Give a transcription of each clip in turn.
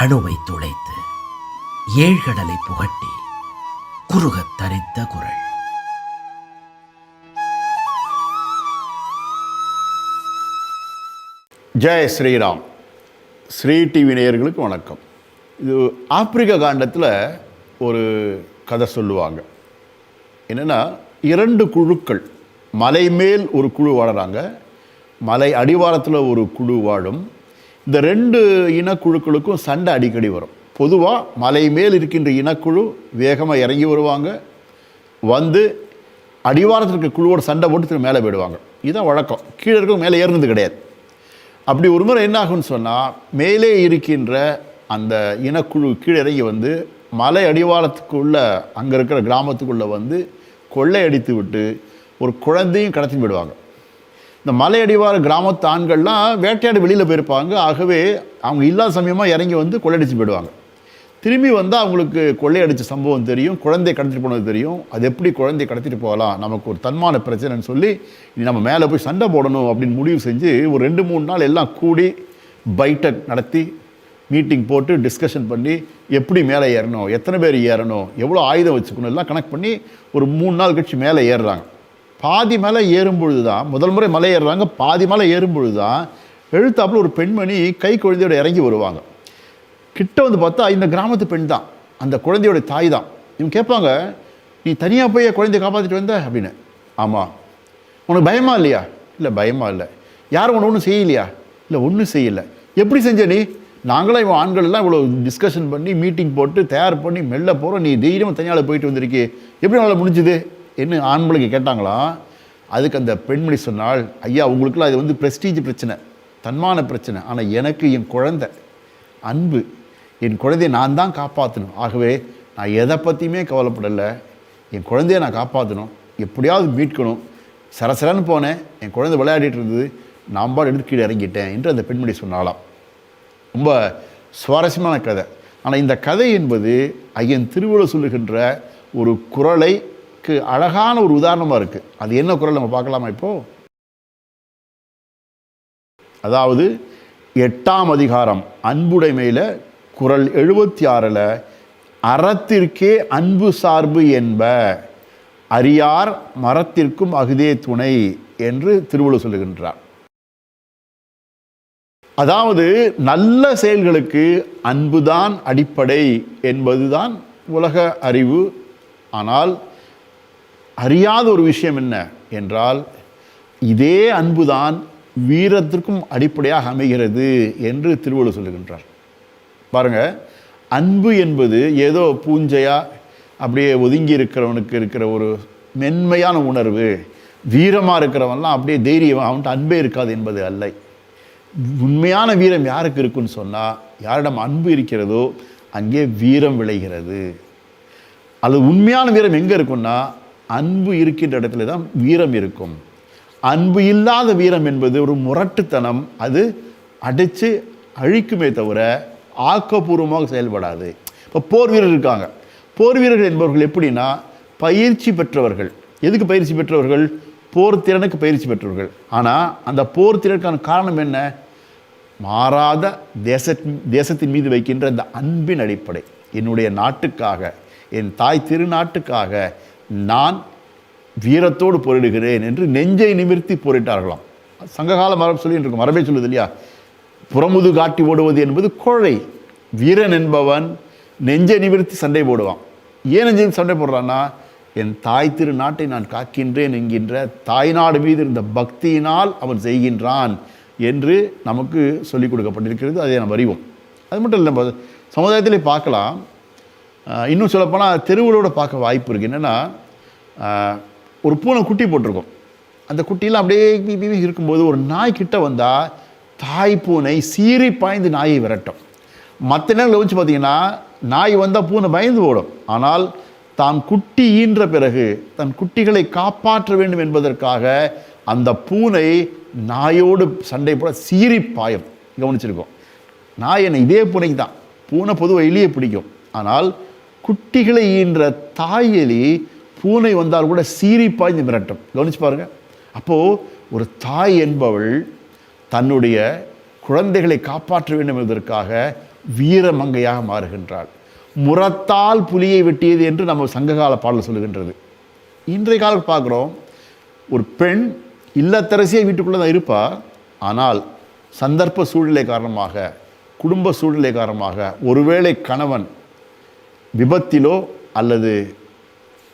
அணுவை துளைத்து ஏழ்கடலை புகட்டி குறுகத் தரித்த குரல். ஜெய் ஸ்ரீராம். ஸ்ரீ டிவி நேயர்களுக்கு வணக்கம். இது ஆப்பிரிக்க காண்டத்தில் ஒரு கதை சொல்லுவாங்க. என்னென்னா இரண்டு குழுக்கள் மலை மேல் ஒரு குழு வாழறாங்க மலை அடிவாரத்தில் ஒரு குழு வாழும் இந்த ரெண்டு இனக்குழுக்களுக்கும் சண்டை அடிக்கடி வரும். பொதுவாக மலை மேல் இருக்கின்ற இனக்குழு வேகமாக இறங்கி வருவாங்க. வந்து அடிவாரத்தில் இருக்க குழுவோட சண்டை போட்டு திரும்ப மேலே போயிடுவாங்க. இதுதான் வழக்கம். கீழே இருக்க மேலே ஏறினது கிடையாது. அப்படி ஒரு முறை என்னாகும்னு சொன்னால் மேலே இருக்கின்ற அந்த இனக்குழு கீழே இறங்கி வந்து மலை அடிவாரத்துக்குள்ள அங்கே இருக்கிற கிராமத்துக்குள்ளே வந்து கொள்ளையடித்து விட்டு ஒரு குழந்தையும் கடத்தி போயிடுவாங்க. இந்த மலையடிவார கிராமத்து ஆண்கள்லாம் வேட்டையாடு வெளியில் போயிருப்பாங்க. ஆகவே அவங்க இல்லாத சமயமாக இறங்கி வந்து கொள்ளையடிச்சு போயிடுவாங்க. திரும்பி வந்தால் அவங்களுக்கு கொள்ளையடிச்ச சம்பவம் தெரியும் குழந்தை கடத்திட்டு போனது தெரியும். அது எப்படி குழந்தை கடத்திட்டு போகலாம்? நமக்கு ஒரு தன்மான பிரச்சனைன்னு சொல்லி இனி நம்ம மேலே போய் சண்டை போடணும் அப்படின்னு முடிவு செஞ்சு ஒரு ரெண்டு மூணு நாள் எல்லாம் கூடி பைட்டக் நடத்தி மீட்டிங் போட்டு டிஸ்கஷன் பண்ணி எப்படி மேலே ஏறணும்? எத்தனை பேர் ஏறணும்? எவ்வளோ ஆயுதம் வச்சுக்கணும்? எல்லாம் கனெக்ட் பண்ணி ஒரு மூணு நாள் கழிச்சு மேலே ஏறுறாங்க. பாதி மலை ஏறும் பொழுது தான் முதல் முறை மலை ஏறுறாங்க பாதி மலை ஏறும் பொழுது தான் எழுத்தாப்புல ஒரு பெண்மணி கை குழந்தையோட இறங்கி வருவாங்க. கிட்ட வந்து பார்த்தா இந்த கிராமத்து பெண் தான் அந்த குழந்தையோட தாய் தான். இவங்க கேட்பாங்க நீ தனியாக போய் குழந்தைய காப்பாற்றிட்டு வந்த? அப்படின்னு. ஆமாம் உனக்கு பயமா இல்லையா? இல்லை பயமா இல்லை. யாரும் உனக்கு ஒன்றும் செய்யலையா? இல்லை ஒன்றும் செய்யலை. எப்படி செஞ்ச நீ? நாங்களாம் இவன் ஆண்கள் எல்லாம் இவ்வளோ டிஸ்கஷன் பண்ணி மீட்டிங் போட்டு தயார் பண்ணி மெல்ல போகிறோம் நீ தைரியமாக தனியால் போயிட்டு வந்திருக்கே எப்படி நல்லா முடிஞ்சுது? என்ன ஆண்களுக்கு கேட்டாங்களாம் அதுக்கு அந்த பெண்மணி சொன்னால் ஐயா உங்களுக்குலாம் அது வந்து ப்ரெஸ்டீஜ் பிரச்சனை தன்மான பிரச்சனை. ஆனால் எனக்கு என் குழந்தை அன்பு என் குழந்தையை நான் தான் காப்பாற்றணும் ஆகவே நான் எதை பற்றியுமே கவலைப்படலை. என் குழந்தைய நான் காப்பாற்றணும் எப்படியாவது மீட்கணும். சரசரன்னு போனேன். என் குழந்தை விளையாடிட்டு இருந்தது. நான் பாடு எடுத்து கீழே இறங்கிட்டேன் என்று அந்த பெண்மணி சொன்னாலாம் ரொம்ப சுவாரஸ்யமான கதை. ஆனால் இந்த கதை என்பது ஐயன் திருவிழா சொல்லுகின்ற ஒரு குரலை குரலைக்கு அழகான ஒரு உதாரணமாக இருக்குது அது என்ன குரல் நம்ம பார்க்கலாமா இப்போது அதாவது எட்டாம் அதிகாரம் அன்புடைமையில் குரல் எழுபத்தி ஆறில் அறத்திற்கே அன்பு சார்பு என்ப அரியார் மரத்திற்கும் அகுதே துணை என்று திருவள்ளுவர் சொல்லுகின்றார். அதாவது நல்ல செயல்களுக்கு அன்புதான் அடிப்படை என்பதுதான் உலக அறிவு. ஆனால் அறியாத ஒரு விஷயம் என்ன என்றால் இதே அன்புதான் வீரத்திற்கும் அடிப்படையாக அமைகிறது என்று திருவள்ளுவர் சொல்லுகின்றார். பாருங்க அன்பு என்பது ஏதோ பூஞ்சையாக அப்படியே ஒதுங்கி இருக்கிறவனுக்கு இருக்கிற ஒரு மென்மையான உணர்வு. வீரமாக இருக்கிறவன்லாம் அப்படியே தைரியம் அவன்கிட்ட அன்பே இருக்காது என்பது அல்ல. உண்மையான வீரம் யாருக்கு இருக்குன்னு சொன்னால் யாரிடம் அன்பு இருக்கிறதோ அங்கே வீரம் விளைகிறது. அது உண்மையான வீரம் எங்கே இருக்குன்னா அன்பு இருக்கின்ற இடத்துல தான் வீரம் இருக்கும். அன்பு இல்லாத வீரம் என்பது ஒரு முரட்டுத்தனம். அது அடித்து அழிக்குமே தவிர ஆக்கப்பூர்வமாக செயல்படாது. இப்போ போர் வீரர் இருக்காங்க. போர் வீரர்கள் என்பவர்கள் எப்படின்னா பயிற்சி பெற்றவர்கள். எதுக்கு பயிற்சி பெற்றவர்கள்? போர் திறனுக்கு பயிற்சி பெற்றவர்கள். ஆனால் அந்த போர் திறனுக்கான காரணம் என்ன? மாறாத தேச தேசத்தின் மீது வைக்கின்ற அந்த அன்பின் அடிப்படை. என்னுடைய நாட்டுக்காக என் தாய் திருநாட்டுக்காக நான் வீரத்தோடு போரிடுகிறேன் என்று நெஞ்சை நிமிர்த்தி போரிட்டார்களாம். சங்ககால மரபு சொல்லி இருக்கும் மரபே சொல்லுது இல்லையா? புறமுது காட்டி ஓடுவது என்பது கோழை வீரன் என்பவன் நெஞ்சை நிமிர்த்தி சண்டை போடுவான். ஏன் நெஞ்சை சண்டை போடுறான்னா என் தாய் திரு நாட்டை நான் காக்கின்றேன் என்கின்ற தாய்நாடு மீது இருந்த பக்தியினால் அவன் செய்கின்றான் என்று நமக்கு சொல்லிக் கொடுக்கப்பட்டிருக்கிறது. அதை நாம் அறிவோம். அது மட்டும் இல்லை நம்ம சமுதாயத்திலே பார்க்கலாம். இன்னும் சொல்லப்போனால் தெருவுகளோட பார்க்க வாய்ப்பு இருக்குது என்னென்னா ஒரு பூனை குட்டி போட்டிருக்கும். அந்த குட்டியெல்லாம் அப்படியே பீ இருக்கும்போது ஒரு நாய் கிட்ட வந்தால் தாய் பூனை சீறி பாய்ந்து நாயை விரட்டும். மற்ற நேரங்களில் வச்சு பார்த்தீங்கன்னா நாய் வந்தால் பூனை பயந்து ஓடும். ஆனால் தான் குட்டி ஈன்ற பிறகு தன் குட்டிகளை காப்பாற்ற வேண்டும் என்பதற்காக அந்த பூனை நாயோடு சண்டை போட சீறி பாயும். கவனிச்சிருக்கோம். நாய் என்ன இதே பூனைக்கு தான் பூனை பொதுவாக எளிய பிடிக்கும். ஆனால் குட்டிகளை ஈன்ற தாயலி பூனை வந்தால் கூட சீறி பாய்ந்து மிரட்டும். கவனிச்சு பாருங்க. அப்போது ஒரு தாய் என்பவள் தன்னுடைய குழந்தைகளை காப்பாற்ற வேண்டும் என்பதற்காக வீரமங்கையாக மாறுகின்றாள். முரத்தால் புலியை வெட்டியது என்று நம்ம சங்ககால பாடல் சொல்லுகின்றது. இன்றைய காலம் பார்க்குறோம். ஒரு பெண் இல்லத்தரசியே வீட்டுக்குள்ளே தான் இருப்பாள் ஆனால் சந்தர்ப்ப சூழ்நிலை காரணமாக குடும்ப சூழ்நிலை காரணமாக ஒருவேளை கணவன் விபத்திலோ அல்லது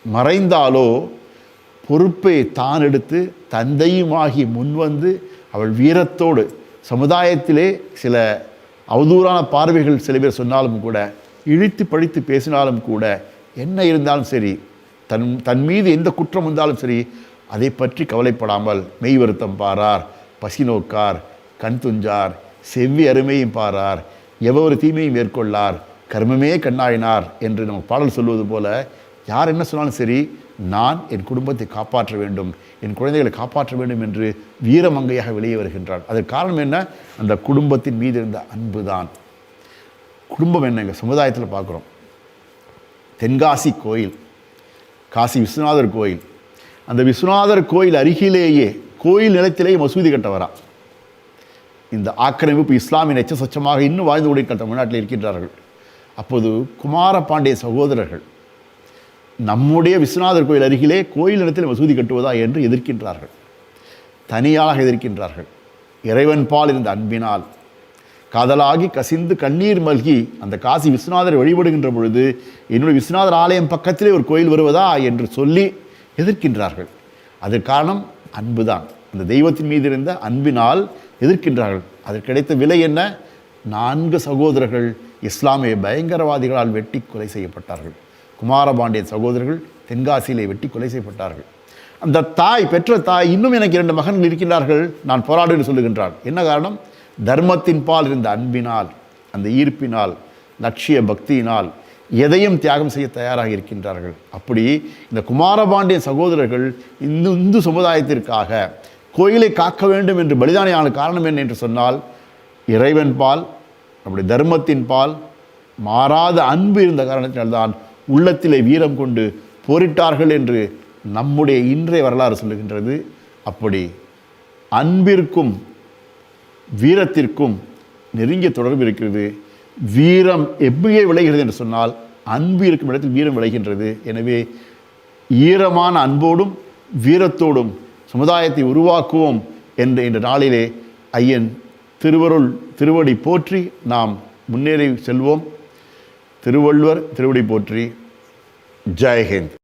மறைந்தாலோ பொறுப்பை தான் எடுத்து தந்தையுமாகி முன்வந்து அவள் வீரத்தோடு சமுதாயத்திலே சில அவதூறான பார்வைகள் சில பேர் சொன்னாலும் கூட இழித்து பழித்து பேசினாலும் கூட என்ன இருந்தாலும் சரி தன் தன் மீது எந்த குற்றம் வந்தாலும் சரி அதை பற்றி கவலைப்படாமல் மெய் வருத்தம் பாரார் பசி நோக்கார் கண் துஞ்சார் செவ்வி அருமையும் பாரார் எவ்வொரு தீமையும் மேற்கொள்ளார் கர்மமே கண்ணாயினார் என்று நம்ம பாடல் சொல்வது போல யார் என்ன சொன்னாலும் சரி நான் என் குடும்பத்தை காப்பாற்ற வேண்டும் என் குழந்தைகளை காப்பாற்ற வேண்டும் என்று வீரமங்கையாக வெளியே வருகின்றார். அதற்கு காரணம் என்ன? அந்த குடும்பத்தின் மீது இருந்த அன்பு தான் குடும்பம் என்ன? எங்கள் சமுதாயத்தில் பார்க்குறோம். தென்காசி கோயில் காசி விஸ்வநாதர் கோயில். அந்த விஸ்வநாதர் கோயில் அருகிலேயே கோயில் நிலத்திலேயே மசூதி கட்ட வரா இந்த ஆக்கிரமிப்பு இஸ்லாமிய எச்ச சொச்சமாக இன்னும் வாழ்ந்து கொண்டிருக்கிற தமிழ்நாட்டில் இருக்கின்றார்கள். அப்போது குமார பாண்டிய சகோதரர்கள் நம்முடைய விஸ்வநாதர் கோயில் அருகிலே கோயில் இடத்தில் மசூதி கட்டுவதா? என்று எதிர்க்கின்றார்கள். தனியாக எதிர்க்கின்றார்கள். இறைவன் பால் இருந்த அன்பினால் காதலாகி கசிந்து கண்ணீர் மல்கி அந்த காசி விஸ்வநாதரை வழிபடுகின்ற பொழுது என்னுடைய விஸ்வநாதர் ஆலயம் பக்கத்திலே ஒரு கோயில் வருவதா? என்று சொல்லி எதிர்க்கின்றார்கள். அதற்கு காரணம் அன்புதான். அந்த தெய்வத்தின் மீது இருந்த அன்பினால் எதிர்க்கின்றார்கள். அதற்கு கிடைத்த விலை என்ன? நான்கு சகோதரர்கள் இஸ்லாமிய பயங்கரவாதிகளால் வெட்டி கொலை செய்யப்பட்டார்கள். குமாரபாண்டிய சகோதரர்கள் தென்காசியிலே வெட்டி கொலை செய்யப்பட்டார்கள். அந்த தாய் பெற்ற தாய் இன்னும் எனக்கு இரண்டு மகன்கள் இருக்கின்றார்கள். நான் போராடுன்னு சொல்லுகின்றாள். சொல்லுகின்றார் என்ன காரணம்? தர்மத்தின் பால் இருந்த அன்பினால் அந்த ஈர்ப்பினால் லட்சிய பக்தியினால் எதையும் தியாகம் செய்ய தயாராக இருக்கின்றார்கள். அப்படி இந்த குமாரபாண்டிய சகோதரர்கள் இந்து இந்து சமுதாயத்திற்காக கோயிலை காக்க வேண்டும் என்று பலிதானியான காரணம் என்ன என்று சொன்னால் இறைவன் பால் நம்முடைய தர்மத்தின் பால் மாறாத அன்பு இருந்த காரணத்தினால்தான் உள்ளத்திலே வீரம் கொண்டு போரிட்டார்கள் என்று நம்முடைய இன்றைய வரலாறு சொல்லுகின்றது. அப்படி அன்பிற்கும் வீரத்திற்கும் நெருங்கிய தொடர்பு இருக்கிறது. வீரம் எப்படியே விளைகிறது என்று சொன்னால் அன்பு இருக்கும் இடத்தில் வீரம் விளைகின்றது. எனவே ஈரமான அன்போடும் வீரத்தோடும் சமுதாயத்தை உருவாக்குவோம் என்ற இந்த நாளிலே ஐயன் திருவருள் திருவடி போற்றி நாம் முன்னேறி செல்வோம். திருவள்ளுவர் திருவடி போற்றி. ஜெயஹிந்த்